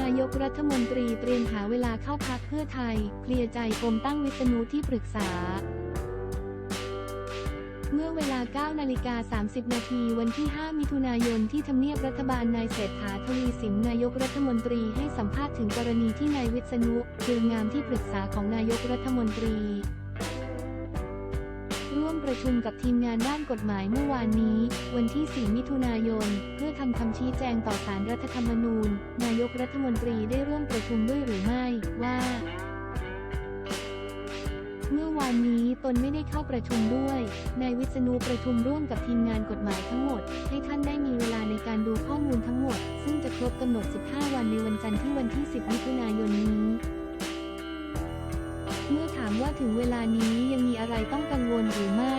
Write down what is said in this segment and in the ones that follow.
นายกรัฐมนตรีเตรียมหาเวลาเข้าพักเพื่อไทย เคลียร์ใจปมตั้งวิษณุที่ปรึกษา เมื่อเวลา 9 นาฬิกา 30 นาทีวันที่ 5 มิถุนายนที่ทำเนียบรัฐบาลนายเศรษฐาทวีสินนายกรัฐมนตรีให้สัมภาษณ์ถึงกรณีที่นายวิษณุเครืองามที่ปรึกษาของนายกรัฐมนตรี ประชุมกับทีมงานด้านกฎหมายเมื่อวานนี้ วันที่ 4 มิถุนายน เพื่อทำคำชี้แจงต่อสารรัฐธรรมนูญ นายกรัฐมนตรีได้ร่วมประชุมด้วยหรือไม่ ว่าเมื่อวานนี้ตนไม่ได้เข้าประชุมด้วย นายวิษณุประชุมร่วมกับทีมงานกฎหมายทั้งหมด ให้ท่านได้มีเวลาในการดูข้อมูลทั้งหมด ซึ่งจะครบกำหนด 15 วันในวันจันทร์ที่วันที่ 10 มิถุนายนนี้ ว่าถึงเวลานี้ยังมีอะไรต้องกังวลหรือไม่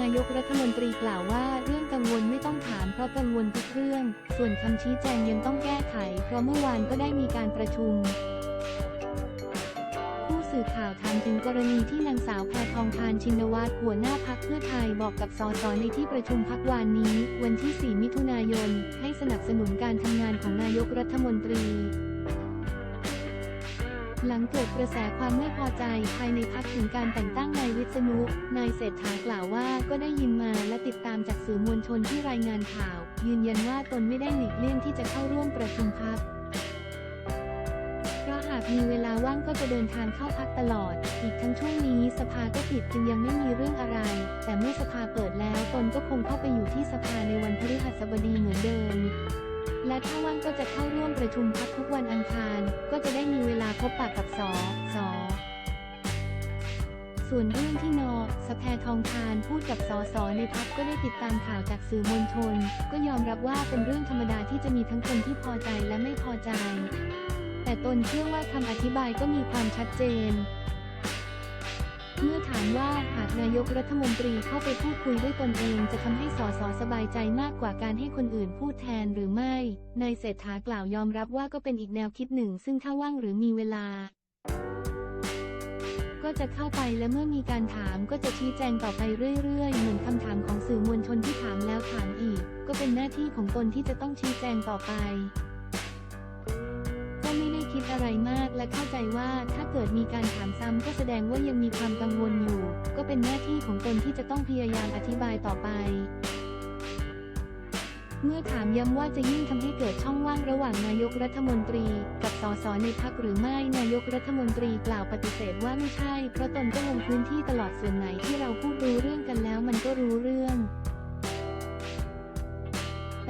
นายกรัฐมนตรีกล่าวว่าเรื่องกังวลไม่ต้องถามเพราะกังวลทุกเรื่อง ส่วนคำชี้แจงยังต้องแก้ไข เพราะเมื่อวานก็ได้มีการประชุม ผู้สื่อข่าวถามถึงกรณีที่นางสาวแพทองทานชินวัตรหัวหน้าพักเพื่อไทยบอกกับสสในที่ประชุมพักวานนี้ วันที่ 4 มิถุนายน ให้สนับสนุนการทำงานของนายกรัฐมนตรี หลังเกิดกระแสความไม่พอใจภายในพักถึงการแต่งตั้งนายวิษณุ นายเศรษฐากล่าวว่าก็ได้ยินมาและติดตามจากสื่อมวลชนที่รายงานข่าว ยืนยันว่าตนไม่ได้หลีกเลี่ยงที่จะเข้าร่วมประชุมพักเพราะหากมีเวลาว่างก็จะเดินทางเข้าพักตลอด อีกทั้งช่วงนี้สภาก็ปิดจึงยังไม่มีเรื่องอะไร แต่เมื่อสภาเปิดแล้วตนก็คงเข้าไปอยู่ที่สภาในวันพฤหัสบดีเหมือนเดิม และถ้าว่างก็จะเข้าร่วมประชุมพักทุกวันอังคาร ก็จะได้มีเวลาพบปะกับสสส่วนเรื่องที่นอสแพทองทานพูดกับสสในพักก็ได้ติดตามข่าวจากสื่อมวลชน ก็ยอมรับว่าเป็นเรื่องธรรมดาที่จะมีทั้งคนที่พอใจและไม่พอใจ แต่ตนเชื่อว่าคำอธิบายก็มีความชัดเจน เมื่อถามว่าหากนายกรัฐมนตรีเข้าไปพูดคุยด้วยตนเองจะทำให้สสสบายใจมากกว่าการให้คนอื่นพูดแทนหรือไม่ นายเศรษฐากล่าวยอมรับว่าก็เป็นอีกแนวคิดหนึ่ง ซึ่งถ้าว่างหรือมีเวลา ก็จะเข้าไปและเมื่อมีการถามก็จะชี้แจงต่อไปเรื่อย ๆ เหมือนคำถามของสื่อมวลชนที่ถามแล้วถามอีก ก็เป็นหน้าที่ของตนที่จะต้องชี้แจงต่อไป คิดอะไรมากและเข้าใจว่าถ้าเกิดมีการถามซ้ำก็แสดงว่ายังมีความกังวลอยู่ ก็เป็นหน้าที่ของตนที่จะต้องพยายามอธิบายต่อไป เมื่อถามย้ำว่าจะยิ่งทำให้เกิดช่องว่างระหว่างนายกรัฐมนตรี กับสสในพักหรือไม่นายกรัฐมนตรีกล่าวปฏิเสธว่าไม่ใช่ เพราะตนก็ลงพื้นที่ตลอดส่วนไหนที่เราพูดรู้เรื่องกันแล้วมันก็รู้เรื่อง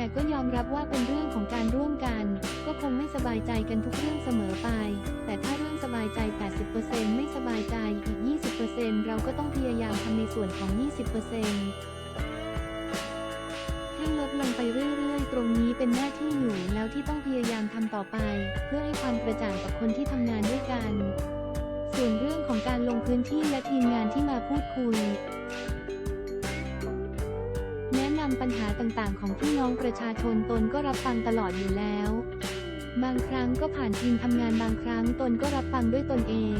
แต่ก็ยอมรับว่าเป็นเรื่องของการร่วมกัน ก็คงไม่สบายใจกันทุกเรื่องเสมอไป แต่ถ้าเรื่องสบายใจ 80%ไม่สบายใจอีก 20%เราก็ต้องพยายามทำในส่วนของ 20%ให้ลดลงไปเรื่อยๆ ตรงนี้เป็นหน้าที่อยู่แล้วที่ต้องพยายามทำต่อไป เพื่อให้ความกระจ่างกับคนที่ทำงานด้วยกัน ส่วนเรื่องของการลงพื้นที่และทีมงานที่มาพูดคุยำปัญหาต่างๆ ของพี่น้องประชาชนตนก็รับฟังตลอดอยู่แล้ว บางครั้งก็ผ่านทีมทำงานบางครั้งตนก็รับฟังด้วยตนเอง